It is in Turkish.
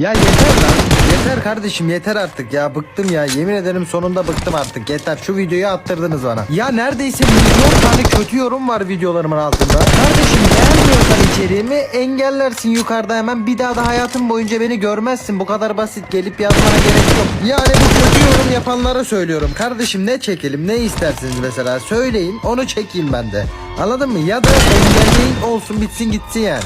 Ya yeter lan. Yeter kardeşim yeter artık ya. Bıktım ya. Yemin ederim sonunda bıktım artık. Yeter. Şu videoyu attırdınız bana. Ya neredeyse milyon tane kötü yorum var videolarımın altında. Kardeşim beğenmiyorsan içeriğimi engellersin yukarıda hemen. Bir daha da hayatın boyunca beni görmezsin. Bu kadar basit. Gelip yazmana gerek yok. Yani bu kötü yorum yapanlara söylüyorum. Kardeşim ne çekelim ne istersiniz mesela. Söyleyin onu çekeyim ben de. Anladın mı? Ya da engelleyin olsun bitsin gitsin yani.